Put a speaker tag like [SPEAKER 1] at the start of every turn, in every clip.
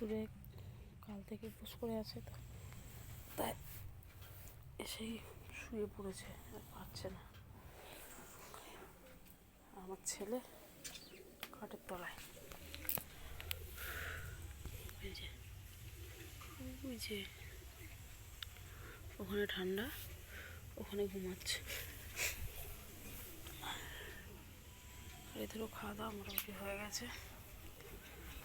[SPEAKER 1] রোদ্দুরে কাল থেকে উপোস করে আছে, তো তাই এসেই শুয়ে পড়েছে আর পারছে না। আমার ছেলে খাটের তলায়। যে ওখানে ঠান্ডা, ওখানে ঘুমাচ্ছে। এদেরও খাওয়া দাওয়া মোটামুটি হয়ে গেছে।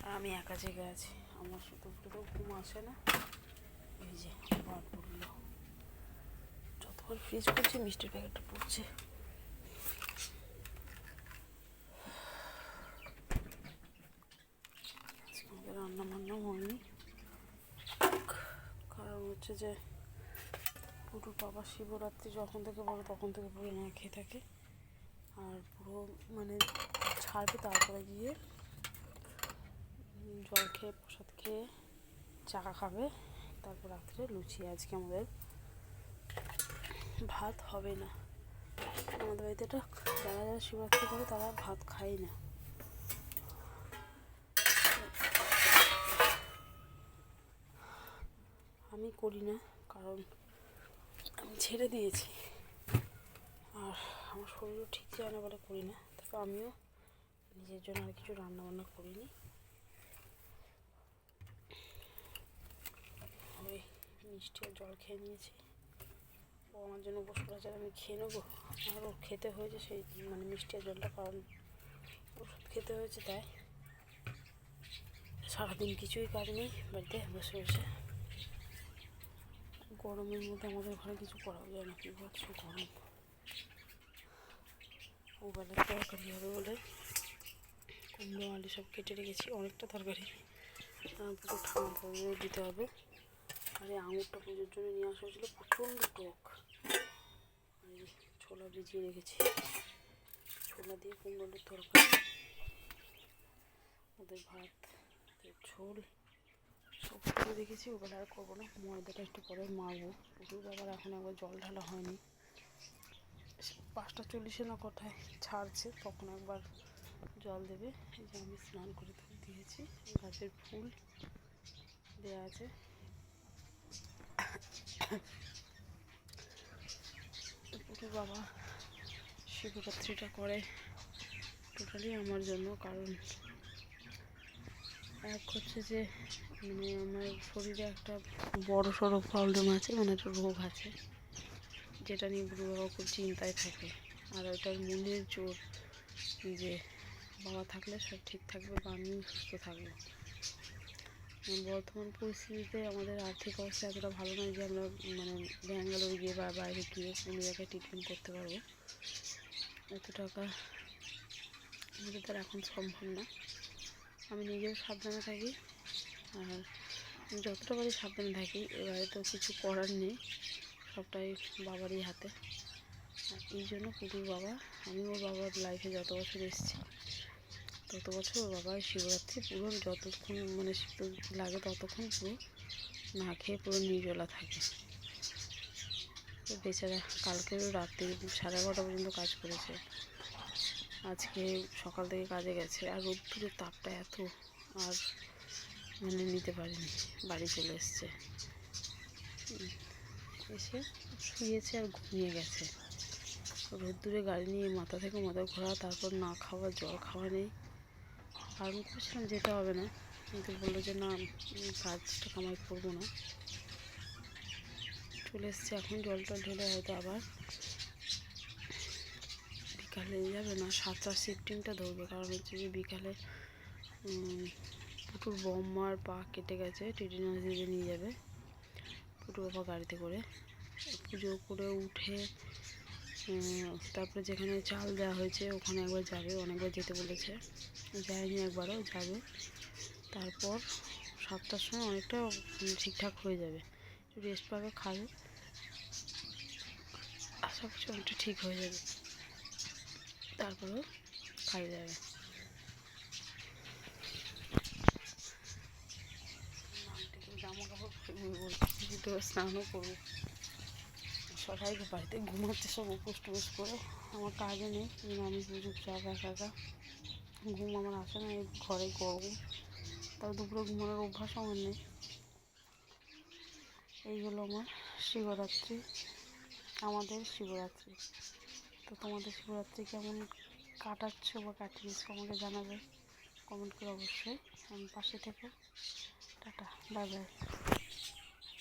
[SPEAKER 1] আর আমি একা জেগে আছি। আমার শুধু ঘুম আসে না। এই যে, আবার পড়ল। যতবার ফ্রিজ করছি, মিষ্টির প্যাকেটটা পড়ছে। রান্না বান্না হয়নি। কারণ হচ্ছে যে, পুরো বাবা শিবরাত্রি যখন থেকে বলো তখন থেকে পুরো না খেয়ে থাকে। আর পুরো মানে ছাড়বে তারপরে গিয়ে জল খেয়ে, প্রসাদ খেয়ে চা খাবে। তারপর রাত্রে লুচি, আজকে আমাদের ভাত হবে না। আমাদের বাড়িতে এটা যারা যারা শিবরাত্রি করে তারা ভাত খায় না। আমি করি না, কারণ আমি ছেড়ে দিয়েছি। আর আমার শরীরও ঠিক যায় না বলে করি না তবে আমিও নিজের জন্য আর কিছু রান্না বান্না করিনি। মিষ্টি জল খেয়ে নিয়েছি। ও আমার জন্য বসে আছে আমি খেয়ে নেব। আর ওর খেতে হয়েছে সেই মানে মিষ্টি জলটা কারণ ওষুধ খেতে হয়েছে তাই। সারাদিন কিছুই কাজ নেই বাড়িতে, বসে বসে। গরমের মধ্যে আমাদের ঘরে কিছু করাও যায় না, কি বলছো গরম। ও ওবেলার তরকারি হবে বলে কুমড়ো, আলু সব কেটে রেখেছি, অনেকটা তরকারি। পুরো ঠান্ডা করে দিতে হবে। আর আঙুরটা পুজোর জন্য নিয়ে আসা হয়েছিলো, প্রচণ্ড টক। ছোলা ভিজিয়ে রেখেছি। ছোলা দিয়ে কুমড়ো তরকারি। ওদের ভাত ঝোল, সব করে রেখেছি ওগুলো আর করব না, ময়দাটা একটু পরে মারবো। পুকুর ব্যাপার, এখন একবার জল ঢালা হয়নি। পাঁচটা চল্লিশে না কোথায় ছাড়ছে, তখন একবার জল দেবে। এই যে আমি স্নান করে দিয়েছি, গাছের ফুল দেওয়া আছে। পুকুর বাবা শিবরাত্রিটা করে টোটালি আমার জন্য, কারণ এক হচ্ছে যে মানে আমার শরীরে একটা বড় সড়ো প্রবলেম আছে মানে একটা রোগ আছে, যেটা নিয়ে বুড়ো বাবা খুব চিন্তায় থাকে। আর ওটার মনের জোর যে বাবা থাকলে সব ঠিক থাকবে বা আমিও সুস্থ থাকব। বর্তমান পরিস্থিতিতে আমাদের আর্থিক অবস্থা এতটা ভালো নয় যে আমরা মানে ব্যাঙ্গালোর গিয়ে বা বাইরে গিয়ে কোনো জায়গায় ট্রিটমেন্ট করতে পারব। এত টাকা আমাদের দ্বারা এখন সম্ভব না। আমি নিজেও সাবধানে থাকি। আর যতটা পারি সাবধানে থাকি। এবারে তো কিছু করার নেই। সবটাই বাবারই হাতে। এই জন্য পুটুর বাবা আমি ওর বাবার লাইফে যত বছর এসেছি তত বছর বাবা শিবরাত্রি পুরো যতক্ষণ মানে শীত লাগে ততক্ষণ পুরো না খেয়ে পুরো নির্জলা থাকে। বেচারা কালকেও রাত্রি সাড়ে এগারোটা পর্যন্ত কাজ করেছে। আজকে সকাল থেকে কাজে গেছে। আর রোদ্দুরের তাপটা এত আর মানে নিতে পারিনি। বাড়ি চলে এসছে। এসে শুয়েছে আর ঘুমিয়ে গেছে। রোদ্দুরে গাড়ি নিয়ে মাথা থেকে মাথা ঘোরা, তারপর না খাওয়া, জল খাওয়া নেই। আর আমি বলছিলাম যেতে হবে না। কিন্তু বলল যে, না কাজটা কামাই করব না। চলে এসছে, এখন জল টল ঢেলে হয়তো আবার বিকালে যাবে না সাতটার শিফটিংটা ধরবে। কারণ হচ্ছে যে, বিকালে পুটুর বম্মার পা কেটে গেছে টিটিনাস দিতে নিয়ে যাবে পুটু বাবা গাড়িতে করে। পুজো করে উঠে তারপরে যেখানে চাল দেওয়া হয়েছে, ওখানে একবার যাবে, অনেকবার যেতে বলেছে। যায়নি একবারও, যাবে। তারপর সাতটার সময় অনেকটা ঠিকঠাক হয়ে যাবে। রেস্ট পাবে, খাবে। আশা করছি অনেকটা ঠিক হয়ে যাবে। তারপরেও কাজে যাবে জামা কাপড় পরে তো স্নানও করব। সবাইকে বাড়িতে ঘুমাচ্ছে, সব উপোস টুপোস করে। আমার কাজে নেই আমি চুপচাপ একা একা। ঘুম আমার আসে না, এই ঘরে গরম তাও দুপুরে ঘুমানোর অভ্যাস আমার নেই। এই হলো আমার শিবরাত্রি, আমাদের শিবরাত্রি। তো তোমাদের শিবরাত্রি কেমন কাটাচ্ছ বা কাটিয়েছো আমাকে জানাবে। কমেন্ট করে অবশ্যই। আমি পাশে থেকে। Tata, bye bye.